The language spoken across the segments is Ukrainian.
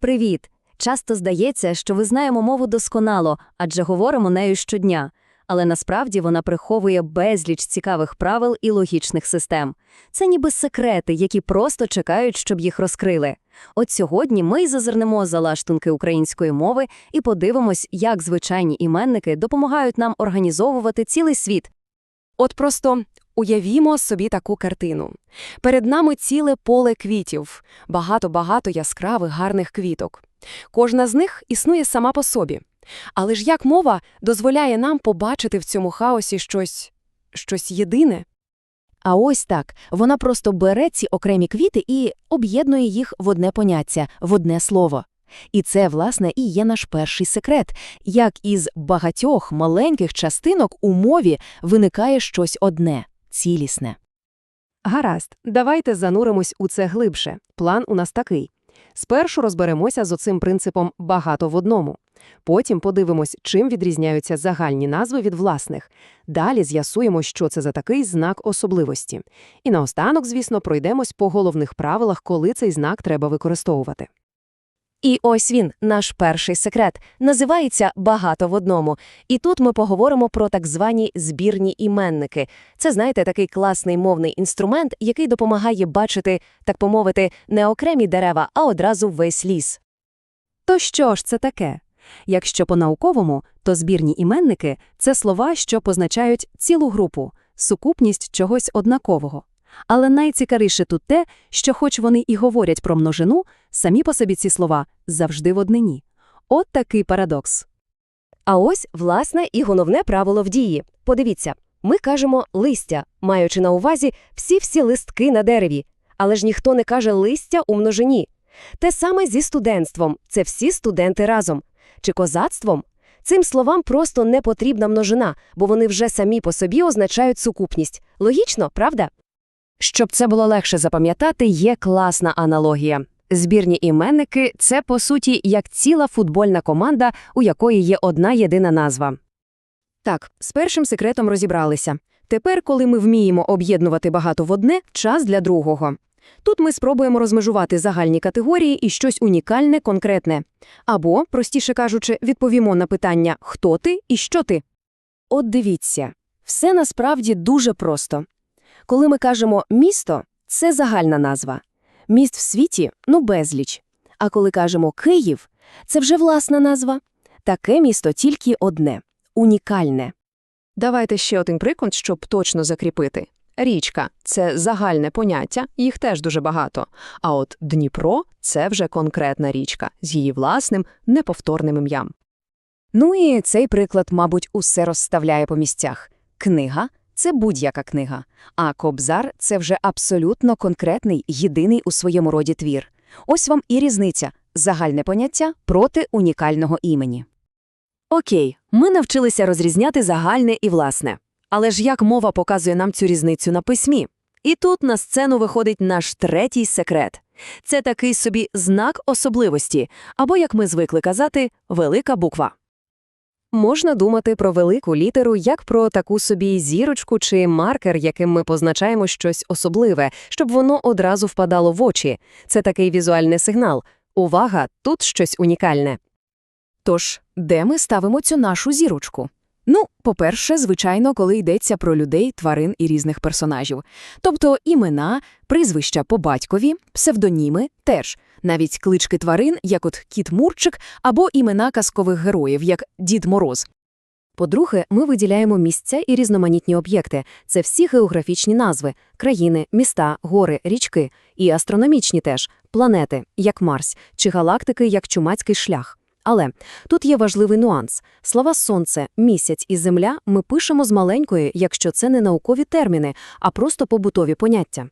Привіт! Часто здається, що ви знаємо мову досконало, адже говоримо нею щодня. Але насправді вона приховує безліч цікавих правил і логічних систем. Це ніби секрети, які просто чекають, щоб їх розкрили. От сьогодні ми й зазирнемо за лаштунки української мови і подивимось, як звичайні іменники допомагають нам організовувати цілий світ. От просто уявімо собі таку картину. Перед нами ціле поле квітів, багато-багато яскравих гарних квіток. Кожна з них існує сама по собі. Але ж як мова дозволяє нам побачити в цьому хаосі щось, щось єдине? А ось так, вона просто бере ці окремі квіти і об'єднує їх в одне поняття, в одне слово. І це, власне, і є наш перший секрет, як із багатьох маленьких частинок у мові виникає щось одне, цілісне. Гаразд, давайте зануримось у це глибше. План у нас такий. Спершу розберемося з оцим принципом «багато в одному». Потім подивимось, чим відрізняються загальні назви від власних. Далі з'ясуємо, що це за такий знак особливості. І наостанок, звісно, пройдемось по головних правилах, коли цей знак треба використовувати. І ось він, наш перший секрет, називається «багато в одному». І тут ми поговоримо про так звані збірні іменники. Це, знаєте, такий класний мовний інструмент, який допомагає бачити, так помовити, не окремі дерева, а одразу весь ліс. То що ж це таке? Якщо по-науковому, то збірні іменники – це слова, що позначають цілу групу, сукупність чогось однакового. Але найцікавіше тут те, що хоч вони і говорять про множину, самі по собі ці слова завжди в однині. От такий парадокс. А ось, власне, і головне правило в дії. Подивіться, ми кажемо «листя», маючи на увазі всі-всі листки на дереві. Але ж ніхто не каже «листя» у множині. Те саме зі студентством – це всі студенти разом. Чи козацтвом? Цим словам просто не потрібна множина, бо вони вже самі по собі означають сукупність. Логічно, правда? Щоб це було легше запам'ятати, є класна аналогія. Збірні іменники – це, по суті, як ціла футбольна команда, у якої є одна єдина назва. Так, з першим секретом розібралися. Тепер, коли ми вміємо об'єднувати багато в одне, час для другого. Тут ми спробуємо розмежувати загальні категорії і щось унікальне, конкретне. Або, простіше кажучи, відповімо на питання «хто ти» і «що ти?». От дивіться, все насправді дуже просто. Коли ми кажемо «місто» – це загальна назва. Міст в світі – ну безліч. А коли кажемо «Київ» – це вже власна назва. Таке місто тільки одне – унікальне. Давайте ще один приклад, щоб точно закріпити. Річка – це загальне поняття, їх теж дуже багато. А от Дніпро – це вже конкретна річка з її власним, неповторним ім'ям. Ну і цей приклад, мабуть, усе розставляє по місцях. Книга – це будь-яка книга, а кобзар – це вже абсолютно конкретний, єдиний у своєму роді твір. Ось вам і різниця – загальне поняття проти унікального імені. Окей, ми навчилися розрізняти загальне і власне. Але ж як мова показує нам цю різницю на письмі? І тут на сцену виходить наш третій секрет. Це такий собі знак особливості, або, як ми звикли казати, велика буква. Можна думати про велику літеру як про таку собі зірочку чи маркер, яким ми позначаємо щось особливе, щоб воно одразу впадало в очі. Це такий візуальний сигнал. Увага, тут щось унікальне. Тож, де ми ставимо цю нашу зірочку? Ну, по-перше, звичайно, коли йдеться про людей, тварин і різних персонажів. Тобто імена, прізвища по батькові, псевдоніми теж, навіть клички тварин, як от Кіт Мурчик, або імена казкових героїв, як Дід Мороз. По-друге, ми виділяємо місця і різноманітні об'єкти. Це всі географічні назви – країни, міста, гори, річки, і астрономічні теж – планети, як Марс, чи галактики, як Чумацький шлях. Але тут є важливий нюанс. Слова «сонце», «місяць» і «земля» ми пишемо з маленької, якщо це не наукові терміни, а просто побутові поняття.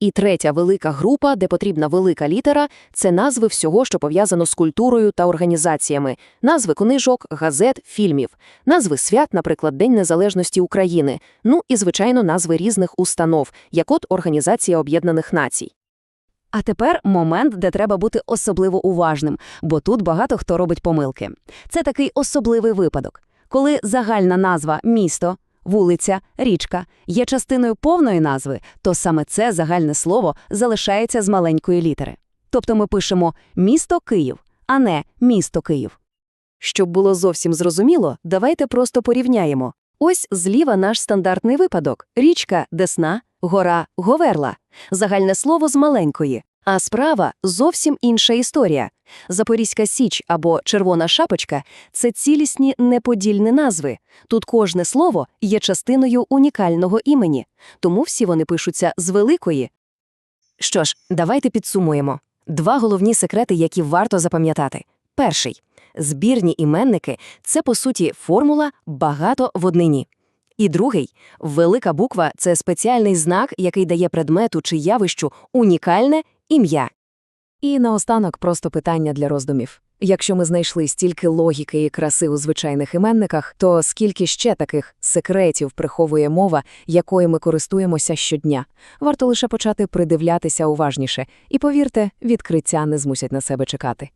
І третя велика група, де потрібна велика літера, це назви всього, що пов'язано з культурою та організаціями, назви книжок, газет, фільмів, назви свят, наприклад, День Незалежності України, ну і, звичайно, назви різних установ, як от Організація Об'єднаних Націй. А тепер момент, де треба бути особливо уважним, бо тут багато хто робить помилки. Це такий особливий випадок, коли загальна назва місто, вулиця, річка є частиною повної назви, то саме це загальне слово залишається з маленької літери. Тобто ми пишемо «місто Київ», а не «місто Київ». Щоб було зовсім зрозуміло, давайте просто порівняємо. Ось зліва наш стандартний випадок – річка Десна, гора Говерла, загальне слово з маленької. А справа – зовсім інша історія. Запорізька Січ або Червона Шапочка – це цілісні неподільні назви. Тут кожне слово є частиною унікального імені, тому всі вони пишуться з великої. Що ж, давайте підсумуємо. Два головні секрети, які варто запам'ятати. Перший – збірні іменники – це, по суті, формула «багато в однині». І другий – велика буква – це спеціальний знак, який дає предмету чи явищу унікальне ім'я. І наостанок просто питання для роздумів. Якщо ми знайшли стільки логіки і краси у звичайних іменниках, то скільки ще таких секретів приховує мова, якою ми користуємося щодня? Варто лише почати придивлятися уважніше. І повірте, відкриття не змусять на себе чекати.